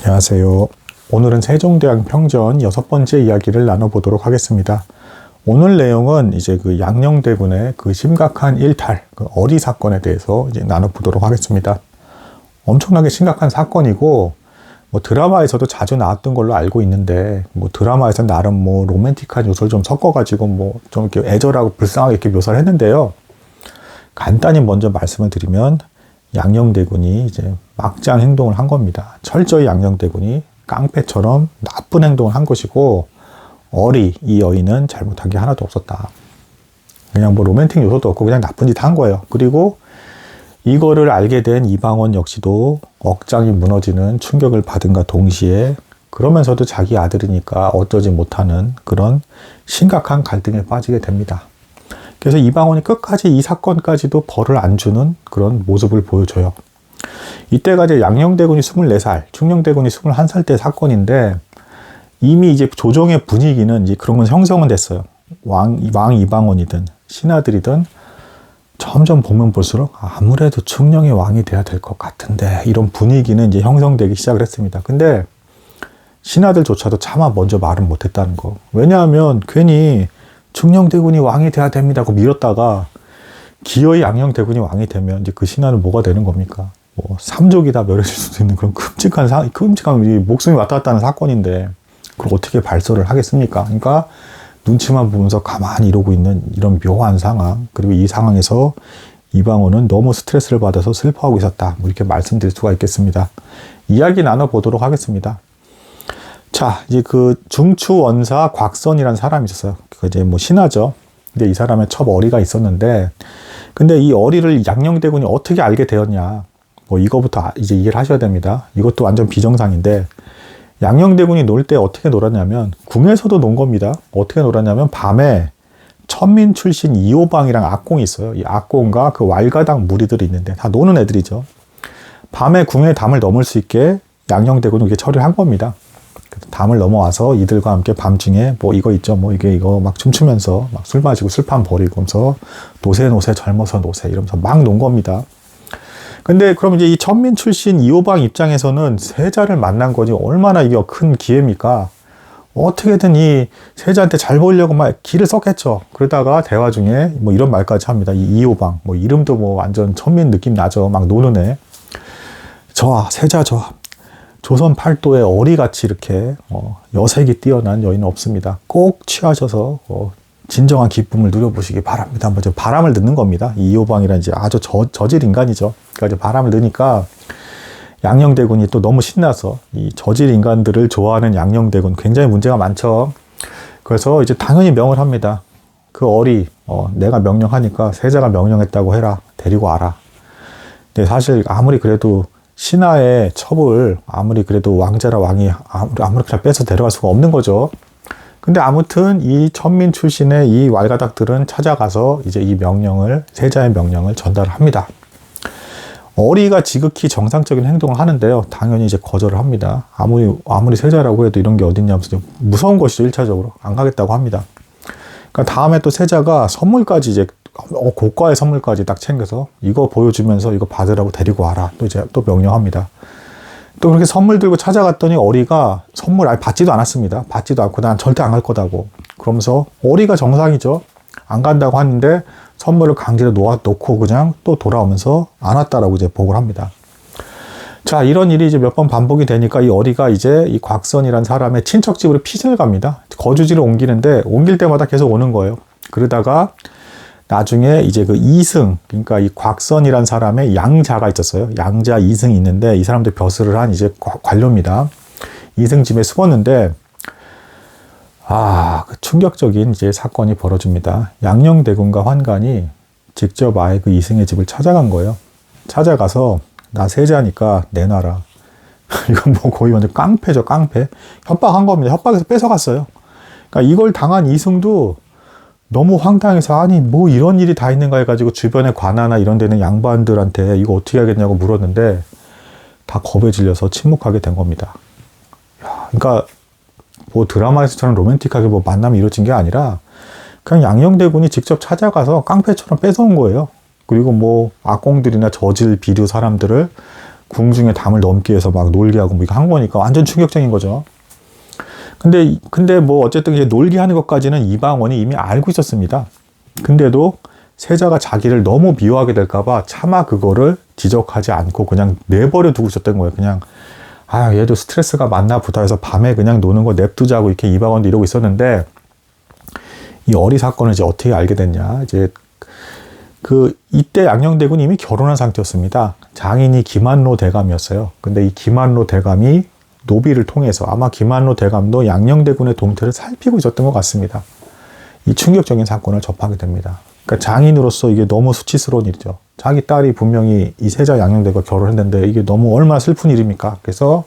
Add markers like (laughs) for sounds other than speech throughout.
안녕하세요. 오늘은 세종대왕 평전 여섯 번째 이야기를 나눠보도록 하겠습니다. 오늘 내용은 이제 그 양녕대군의 그 심각한 일탈, 그 어리 사건에 대해서 이제 나눠보도록 하겠습니다. 엄청나게 심각한 사건이고, 뭐 드라마에서도 자주 나왔던 걸로 알고 있는데, 뭐 드라마에서 나름 뭐 로맨틱한 요소를 좀 섞어가지고 뭐 좀 이렇게 애절하고 불쌍하게 이렇게 묘사를 했는데요. 간단히 먼저 말씀을 드리면, 양녕대군이 이제 막장 행동을 한 겁니다. 철저히 양녕대군이 깡패처럼 나쁜 행동을 한 것이고 어리 이 여인은 잘못한 게 하나도 없었다. 그냥 뭐 로맨틱 요소도 없고 그냥 나쁜 짓 한 거예요. 그리고 이거를 알게 된 이방원 역시도 억장이 무너지는 충격을 받은가 동시에 그러면서도 자기 아들이니까 어쩌지 못하는 그런 심각한 갈등에 빠지게 됩니다. 그래서 이방원이 끝까지 이 사건까지도 벌을 안 주는 그런 모습을 보여줘요. 이때가 이제 양녕대군이 24살, 충녕대군이 21살 때 사건인데 이미 이제 조정의 분위기는 이제 그런 건 형성은 됐어요. 왕, 왕 이방원이든 신하들이든 점점 보면 볼수록 아무래도 충녕의 왕이 돼야 될 것 같은데 이런 분위기는 이제 형성되기 시작을 했습니다. 근데 신하들조차도 차마 먼저 말은 못했다는 거. 왜냐하면 괜히 충녕대군이 왕이 돼야 됩니다 고 밀었다가 기어이 양녕대군이 왕이 되면 이제 그 신하는 뭐가 되는 겁니까? 뭐 삼족이 다 멸해질 수도 있는 그런 끔찍한 사, 끔찍한 목숨이 왔다 갔다 하는 사건인데 그걸 어떻게 발설을 하겠습니까? 그러니까 눈치만 보면서 가만히 이러고 있는 이런 묘한 상황 그리고 이 상황에서 이방원은 너무 스트레스를 받아서 슬퍼하고 있었다. 뭐 이렇게 말씀드릴 수가 있겠습니다. 이야기 나눠보도록 하겠습니다. 자, 이제 그 중추원사 곽선이라는 사람이 있었어요. 그 이제 뭐 신하죠. 근데 이 사람의 첩 어리가 있었는데, 근데 이 어리를 양녕대군이 어떻게 알게 되었냐. 뭐 이거부터 이제 이해를 하셔야 됩니다. 이것도 완전 비정상인데, 양녕대군이 놀 때 어떻게 놀았냐면, 궁에서도 논 겁니다. 어떻게 놀았냐면, 밤에 천민 출신 이호방이랑 악공이 있어요. 이 악공과 그 왈가당 무리들이 있는데, 다 노는 애들이죠. 밤에 궁에 담을 넘을 수 있게 양녕대군은 이게 처리를 한 겁니다. 담을 넘어와서 이들과 함께 밤중에 뭐 이거 있죠 뭐 이게 이거 막 춤추면서 막 술 마시고 술판 버리고 하면서 노세 노세 젊어서 노세 이러면서 막 논 겁니다. 근데 그럼 이제 이 천민 출신 이호방 입장에서는 세자를 만난 거지 얼마나 이게 큰 기회입니까? 어떻게든 이 세자한테 잘 보이려고 막 길을 썼겠죠. 그러다가 대화 중에 뭐 이런 말까지 합니다. 이 이호방 뭐 이름도 뭐 완전 천민 느낌 나죠. 막 노는 애. 저와 세자 저와 조선 팔도에 어리같이 이렇게 어, 여색이 뛰어난 여인은 없습니다. 꼭 취하셔서 어, 진정한 기쁨을 누려보시기 바랍니다. 먼저 바람을 넣는 겁니다. 이호방이란 이제 아주 저, 저질 인간이죠. 그러니까 이제 바람을 넣으니까 양녕대군이 또 너무 신나서 이 저질 인간들을 좋아하는 양녕대군 굉장히 문제가 많죠. 그래서 이제 당연히 명을 합니다. 그 어리 어, 내가 명령하니까 세자가 명령했다고 해라 데리고 와라. 근데 사실 아무리 그래도 신하의 첩을 아무리 그래도 왕자라 왕이 아무렇게나 빼서 데려갈 수가 없는 거죠. 근데 아무튼 이 천민 출신의 이 왈가닥들은 찾아가서 이제 이 명령을 세자의 명령을 전달을 합니다. 어리가 지극히 정상적인 행동을 하는데요. 당연히 이제 거절을 합니다. 아무리 아무리 세자라고 해도 이런 게 어딨냐면서 무서운 것이죠. 일차적으로 안 가겠다고 합니다. 그러니까 다음에 또 세자가 선물까지 이제 어, 고가의 선물까지 딱 챙겨서 이거 보여주면서 이거 받으라고 데리고 와라. 또 이제 또 명령합니다. 또 그렇게 선물 들고 찾아갔더니 어리가 선물 아예 받지도 않았습니다. 받지도 않고 난 절대 안 갈 거다고. 그러면서 어리가 정상이죠. 안 간다고 하는데 선물을 강제로 놓아 놓고 그냥 또 돌아오면서 안 왔다라고 이제 보고를 합니다. 자, 이런 일이 이제 몇 번 반복이 되니까 이 어리가 이제 이 곽선이란 사람의 친척 집으로 피신을 갑니다. 거주지를 옮기는데 옮길 때마다 계속 오는 거예요. 그러다가 나중에 이제 그 이승, 그러니까 이 곽선이란 사람의 양자가 있었어요. 양자 이승이 있는데 이 사람도 벼슬을 한 이제 관료입니다. 이승 집에 숨었는데, 아, 그 충격적인 이제 사건이 벌어집니다. 양녕대군과 환관이 직접 아예 그 이승의 집을 찾아간 거예요. 찾아가서 나 세자니까 내놔라. (laughs) 이건 뭐 거의 완전 깡패죠, 깡패. 협박한 겁니다. 협박해서 뺏어갔어요. 그러니까 이걸 당한 이승도 너무 황당해서 아니 뭐 이런 일이 다 있는가 해가지고 주변에 관아나 이런 데는 양반들한테 이거 어떻게 하겠냐고 물었는데 다 겁에 질려서 침묵하게 된 겁니다. 야, 그러니까 뭐 드라마에서처럼 로맨틱하게 뭐 만남이 이루어진 게 아니라 그냥 양녕대군이 직접 찾아가서 깡패처럼 뺏어온 거예요. 그리고 뭐 악공들이나 저질 비류 사람들을 궁중에 담을 넘기 위해서 막 놀게 하고 뭐 이거 한 거니까 완전 충격적인 거죠. 근데 근데 뭐 어쨌든 이제 놀게 하는 것까지는 이방원이 이미 알고 있었습니다. 근데도 세자가 자기를 너무 미워하게 될까봐 차마 그거를 지적하지 않고 그냥 내버려 두고 있었던 거예요. 그냥 아 얘도 스트레스가 많나 보다 해서 밤에 그냥 노는 거 냅두자고 이렇게 이방원도 이러고 있었는데 이 어리 사건을 이제 어떻게 알게 됐냐 이제 그 이때 양녕대군이 이미 결혼한 상태였습니다. 장인이 김한로 대감이었어요. 근데 이 김한로 대감이 노비를 통해서 아마 김한로 대감도 양녕대군의 동태를 살피고 있었던 것 같습니다. 이 충격적인 사건을 접하게 됩니다. 그러니까 장인으로서 이게 너무 수치스러운 일이죠. 자기 딸이 분명히 이 세자 양녕대과 결혼했는데 이게 너무 얼마나 슬픈 일입니까? 그래서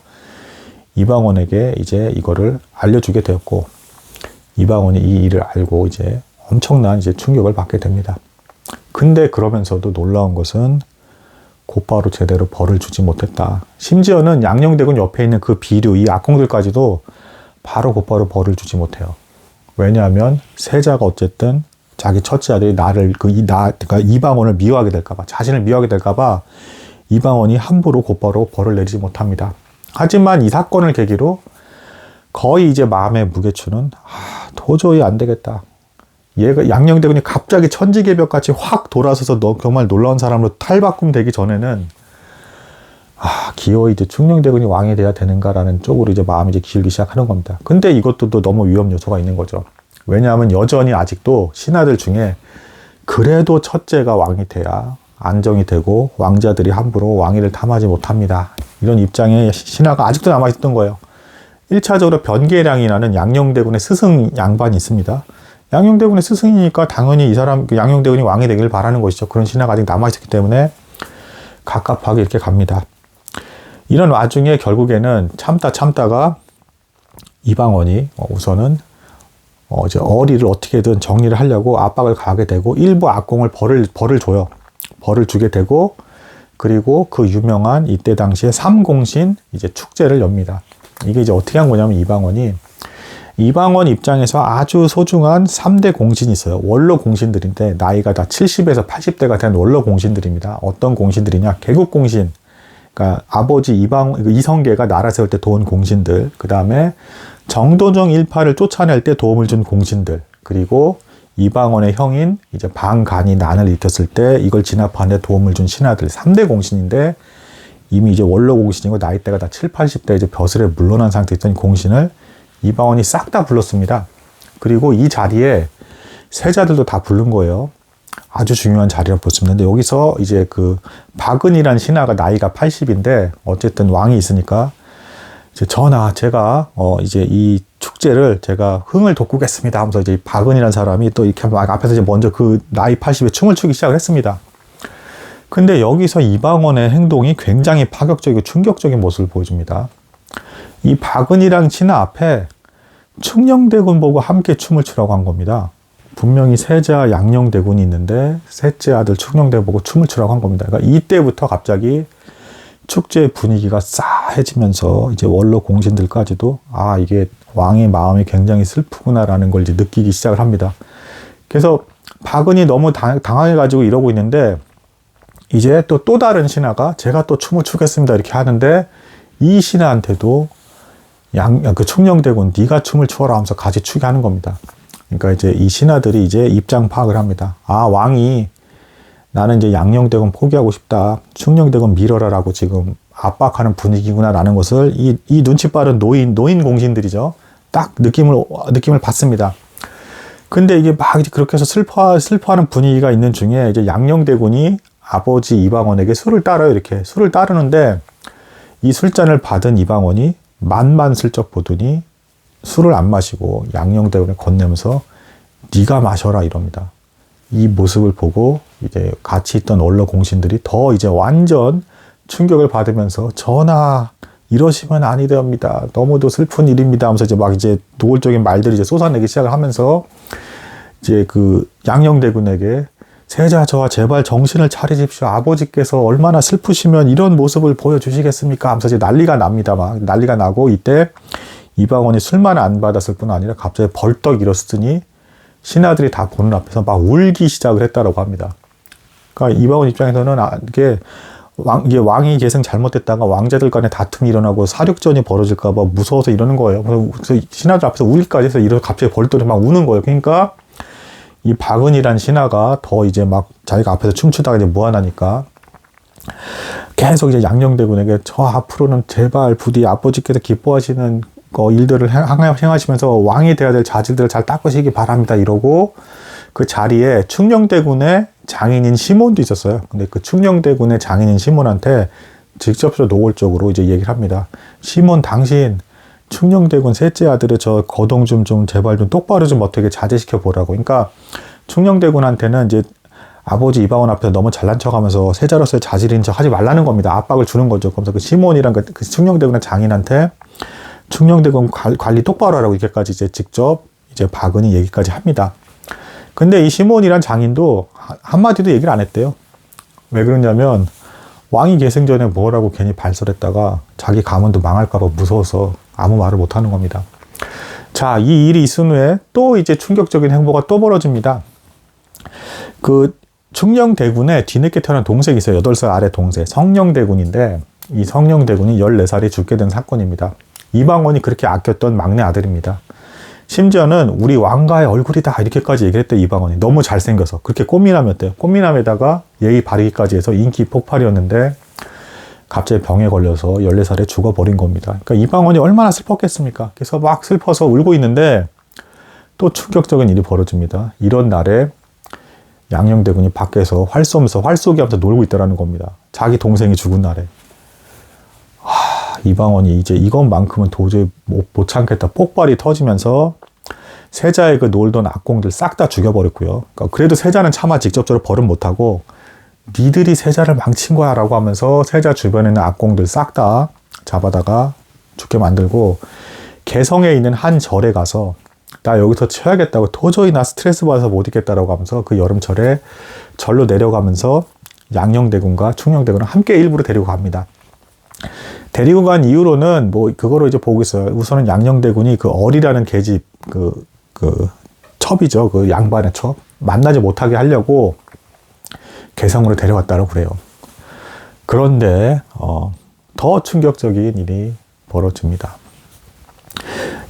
이방원에게 이제 이거를 알려주게 되었고 이방원이 이 일을 알고 이제 엄청난 이제 충격을 받게 됩니다. 근데 그러면서도 놀라운 것은 곧바로 제대로 벌을 주지 못했다. 심지어는 양녕대군 옆에 있는 그 비류, 이 악공들까지도 바로 곧바로 벌을 주지 못해요. 왜냐하면 세자가 어쨌든 자기 첫째 아들이 나를 그 이나 그러니까 이방원을 미워하게 될까봐 자신을 미워하게 될까봐 이방원이 함부로 곧바로 벌을 내리지 못합니다. 하지만 이 사건을 계기로 거의 이제 마음의 무게추는 아, 도저히 안 되겠다. 얘가 양녕대군이 갑자기 천지개벽 같이 확 돌아서서 너 정말 놀라운 사람으로 탈바꿈 되기 전에는 아 기어이 이제 충녕대군이 왕이 돼야 되는가라는 쪽으로 이제 마음이 이제 기울기 시작하는 겁니다. 근데 이것도 또 너무 위험 요소가 있는 거죠. 왜냐하면 여전히 아직도 신하들 중에 그래도 첫째가 왕이 돼야 안정이 되고 왕자들이 함부로 왕위를 탐하지 못합니다. 이런 입장에 신하가 아직도 남아있던 거예요. 1차적으로 변계량이라는 양녕대군의 스승 양반이 있습니다. 양녕대군의 스승이니까 당연히 이 사람 그 양녕대군이 왕이 되기를 바라는 것이죠. 그런 신하가 아직 남아 있었기 때문에 갑갑하게 이렇게 갑니다. 이런 와중에 결국에는 참다 참다가 이방원이 우선은 어 이제 어리를 어떻게든 정리를 하려고 압박을 가하게 되고 일부 악공을 벌을 벌을 줘요. 벌을 주게 되고 그리고 그 유명한 이때 당시에 삼공신 이제 축제를 엽니다. 이게 이제 어떻게 한 거냐면 이방원이 이방원 입장에서 아주 소중한 3대 공신이 있어요. 원로 공신들인데 나이가 다 70에서 80대가 된 원로 공신들입니다. 어떤 공신들이냐? 개국 공신. 그러니까 아버지 이방 이성계가 나라 세울 때 도운 공신들. 그다음에 정도정 일파를 쫓아낼 때 도움을 준 공신들. 그리고 이방원의 형인 이제 방간이 난을 일으켰을 때 이걸 진압하는 데 도움을 준 신하들 3대 공신인데 이미 이제 원로 공신이고 나이대가 다 7, 80대 이제 벼슬에 물러난 상태에 있던 공신을 이방원이 싹 다 불렀습니다. 그리고 이 자리에 세자들도 다 부른 거예요. 아주 중요한 자리라고 볼수 있는데 여기서 이제 그 박은이란 신하가 나이가 80인데 어쨌든 왕이 있으니까 이제 전하 제가 어 이제 이 축제를 제가 흥을 돋구겠습니다 하면서 이제 박은이라는 사람이 또 이렇게 앞에서 이제 먼저 그 나이 80에 춤을 추기 시작을 했습니다. 근데 여기서 이방원의 행동이 굉장히 파격적이고 충격적인 모습을 보여줍니다. 이 박은이랑 친하 앞에 충녕대군 보고 함께 춤을 추라고 한 겁니다. 분명히 세자 양녕대군이 있는데 셋째 아들 충녕대 보고 춤을 추라고 한 겁니다. 그러니까 이때부터 갑자기 축제 분위기가 싸해지면서 이제 원로 공신들까지도 아 이게 왕의 마음이 굉장히 슬프구나라는 걸 이제 느끼기 시작을 합니다. 그래서 박은이 너무 당황해가지고 이러고 있는데 이제 또 또 다른 신하가 제가 또 춤을 추겠습니다 이렇게 하는데 이 신하한테도 양, 그 충녕대군 네가 춤을 추어라 하면서 같이 추게 하는 겁니다. 그러니까 이제 이 신하들이 이제 입장 파악을 합니다. 아, 왕이 나는 이제 양녕대군 포기하고 싶다. 충녕대군 밀어라라고 지금 압박하는 분위기구나라는 것을 이, 이 눈치 빠른 노인, 노인 공신들이죠. 딱 느낌을, 느낌을 받습니다. 근데 이게 막 이제 그렇게 해서 슬퍼, 슬퍼하는 분위기가 있는 중에 이제 양녕대군이 아버지 이방원에게 술을 따라요. 이렇게 술을 따르는데 이 술잔을 받은 이방원이 만만 슬쩍 보더니 술을 안 마시고 양녕대군에 건네면서 네가 마셔라 이럽니다. 이 모습을 보고 이제 같이 있던 원로 공신들이 더 이제 완전 충격을 받으면서 전하 이러시면 아니 됩니다. 너무도 슬픈 일입니다. 하면서 이제 막 이제 노골적인 말들이 이제 쏟아내기 시작을 하면서 이제 그 양녕대군에게 세자 저와 제발 정신을 차리십시오. 아버지께서 얼마나 슬프시면 이런 모습을 보여주시겠습니까? 하면서 이제 난리가 납니다. 막 난리가 나고 이때 이방원이 술만 안 받았을 뿐 아니라 갑자기 벌떡 일어서더니 신하들이 다 보는 앞에서 막 울기 시작을 했다라고 합니다. 그러니까 이방원 입장에서는 아, 이게 왕, 이게 왕이 계승 잘못됐다가 왕자들 간에 다툼이 일어나고 사륙전이 벌어질까봐 무서워서 이러는 거예요. 그래서 신하들 앞에서 울기까지 해서 이러 갑자기 벌떡이 막 우는 거예요. 그러니까 이 박은이란 신하가 더 이제 막 자기가 앞에서 춤추다가 이제 무한하니까 계속 이제 양녕대군에게 저 앞으로는 제발 부디 아버지께서 기뻐하시는 거 일들을 행하시면서 왕이 돼야 될 자질들을 잘 닦으시기 바랍니다. 이러고 그 자리에 충녕대군의 장인인 시몬도 있었어요. 근데 그 충녕대군의 장인인 시몬한테 직접적으로 노골적으로 이제 얘기를 합니다. 시몬 당신 충녕대군 셋째 아들의 저 거동 좀, 좀 제발 좀 똑바로 좀 어떻게 자제시켜 보라고. 그러니까 충녕대군한테는 이제 아버지 이방원 앞에서 너무 잘난 척하면서 세자로서의 자질인 척 하지 말라는 겁니다. 압박을 주는 거죠. 그래서 그 시몬이란 그, 그 충녕대군의 장인한테 충녕대군 관리 똑바로 하라고 이렇게까지 이제 직접 이제 박은이 얘기까지 합니다. 근데 이 시몬이란 장인도 한마디도 얘기를 안 했대요. 왜 그러냐면 왕이 계승 전에 뭐라고 괜히 발설했다가 자기 가문도 망할까봐 무서워서 아무 말을 못 하는 겁니다. 자, 이 일이 있은 후에 또 이제 충격적인 행보가 또 벌어집니다. 그 충녕대군에 뒤늦게 태어난 동생이 있어요. 8살 아래 동생. 성령대군인데 이 성령대군이 14살에 죽게 된 사건입니다. 이방원이 그렇게 아꼈던 막내 아들입니다. 심지어는 우리 왕가의 얼굴이다 이렇게까지 얘기했대 이방원이 너무 잘생겨서 그렇게 꽃미남이었대요 꽃미남에다가 예의 바르기까지 해서 인기 폭발이었는데 갑자기 병에 걸려서 14살에 죽어버린 겁니다. 그러니까 이방원이 얼마나 슬펐겠습니까? 그래서 막 슬퍼서 울고 있는데 또 충격적인 일이 벌어집니다. 이런 날에 양녕대군이 밖에서 활 쏘면서 활 쏘기 하면서 놀고 있다라는 겁니다. 자기 동생이 죽은 날에. 이방원이 이제 이것만큼은 도저히 못, 못 참겠다. 폭발이 터지면서 세자의 그 놀던 악공들 싹 다 죽여버렸고요. 그러니까 그래도 세자는 차마 직접적으로 벌은 못하고 니들이 세자를 망친 거야 라고 하면서 세자 주변에 있는 악공들 싹 다 잡아다가 죽게 만들고 개성에 있는 한 절에 가서 나 여기서 쳐야겠다고 도저히 나 스트레스 받아서 못 있겠다라고 하면서 그 여름철에 절로 내려가면서 양녕대군과 충녕대군을 함께 일부러 데리고 갑니다. 데리고 간 이후로는 뭐 그거로 이제 보고 있어요. 우선은 양녕대군이 그 어리라는 계집 그, 그 첩이죠. 그 양반의 첩. 만나지 못하게 하려고 개성으로 데려왔다고 그래요. 그런데, 어, 더 충격적인 일이 벌어집니다.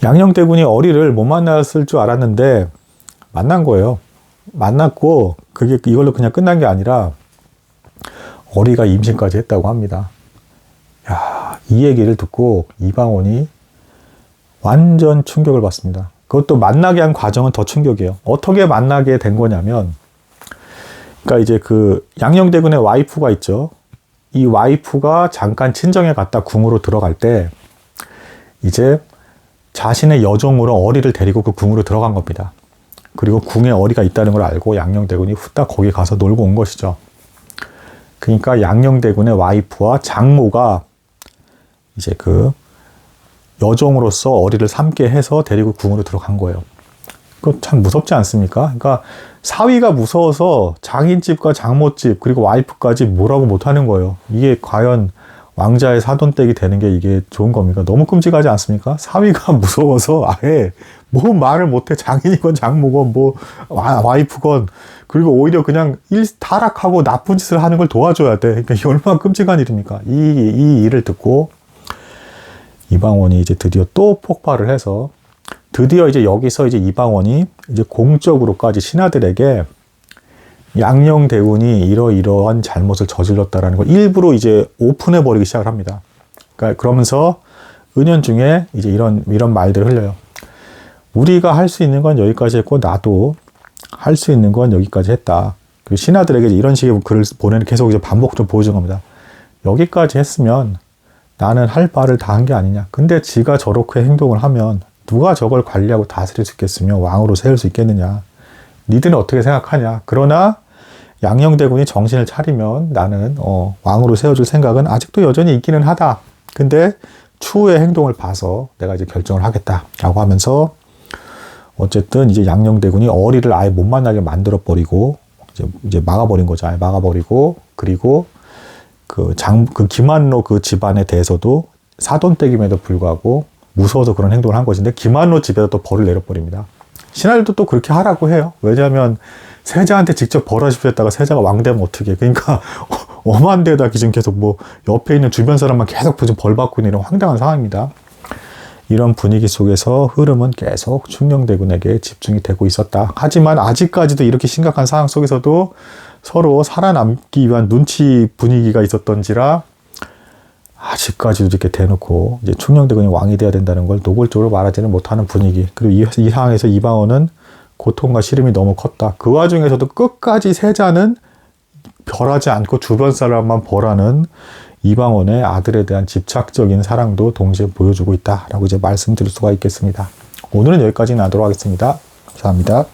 양녕대군이 어리를 못 만났을 줄 알았는데 만난 거예요. 만났고 그게 이걸로 그냥 끝난 게 아니라 어리가 임신까지 했다고 합니다. 야, 이 얘기를 듣고 이방원이 완전 충격을 받습니다. 그것도 만나게 한 과정은 더 충격이에요. 어떻게 만나게 된 거냐면, 그러니까 이제 그 양녕대군의 와이프가 있죠. 이 와이프가 잠깐 친정에 갔다 궁으로 들어갈 때, 이제 자신의 여종으로 어리를 데리고 그 궁으로 들어간 겁니다. 그리고 궁에 어리가 있다는 걸 알고 양녕대군이 후딱 거기 가서 놀고 온 것이죠. 그러니까 양녕대군의 와이프와 장모가 이제 그 여종으로서 어리를 삼게 해서 데리고 궁으로 들어간 거예요. 그 참 무섭지 않습니까? 그러니까 사위가 무서워서 장인집과 장모집 그리고 와이프까지 뭐라고 못하는 거예요. 이게 과연 왕자의 사돈댁이 되는 게 이게 좋은 겁니까? 너무 끔찍하지 않습니까? 사위가 (laughs) 무서워서 아예 뭐 말을 못해 장인이건 장모건 뭐 와 이프건 그리고 오히려 그냥 일 타락하고 나쁜 짓을 하는 걸 도와줘야 돼. 그러니까 얼마나 끔찍한 일입니까? 이, 이 일을 듣고 이방원이 이제 드디어 또 폭발을 해서 드디어 이제 여기서 이제 이방원이 이제 공적으로까지 신하들에게 양녕대군이 이러이러한 잘못을 저질렀다라는 걸 일부러 이제 오픈해 버리기 시작을 합니다. 그러니까 그러면서 은연중에 이제 이런 이런 말들을 흘려요. 우리가 할 수 있는 건 여기까지 했고 나도 할 수 있는 건 여기까지 했다. 그 신하들에게 이런 식의 글을 보내는 계속 이제 반복적으로 보여준 겁니다. 여기까지 했으면 나는 할 바를 다 한 게 아니냐. 근데 지가 저렇게 행동을 하면 누가 저걸 관리하고 다스릴 수 있겠으며 왕으로 세울 수 있겠느냐. 니들은 어떻게 생각하냐. 그러나 양녕대군이 정신을 차리면 나는 어, 왕으로 세워줄 생각은 아직도 여전히 있기는 하다. 근데 추후의 행동을 봐서 내가 이제 결정을 하겠다라고 하면서 어쨌든 이제 양녕대군이 어리를 아예 못 만나게 만들어 버리고 이제, 이제 막아버린 거죠. 아예 막아버리고 그리고 그 장, 그 김한로 그 집안에 대해서도 사돈댁임에도 불구하고 무서워서 그런 행동을 한 것인데 김한로 집에다 또 벌을 내려버립니다. 신하들도 또 그렇게 하라고 해요. 왜냐하면 세자한테 직접 벌하십시오 했다가 세자가 왕 되면 어떻게 그러니까 (laughs) 엄한 데다 지금 계속 뭐 옆에 있는 주변 사람만 계속 지금 벌 받고 있는 이런 황당한 상황입니다. 이런 분위기 속에서 흐름은 계속 충녕대군에게 집중이 되고 있었다. 하지만 아직까지도 이렇게 심각한 상황 속에서도 서로 살아남기 위한 눈치 분위기가 있었던지라 아직까지도 이렇게 대놓고 이제 충녕대군이 왕이 돼야 된다는 걸 노골적으로 말하지는 못하는 분위기. 그리고 이, 이 상황에서 이방원은 고통과 시름이 너무 컸다. 그 와중에서도 끝까지 세자는 별하지 않고 주변 사람만 벌하는 이방원의 아들에 대한 집착적인 사랑도 동시에 보여주고 있다라고 이제 말씀드릴 수가 있겠습니다. 오늘은 여기까지 나도록 하겠습니다. 감사합니다.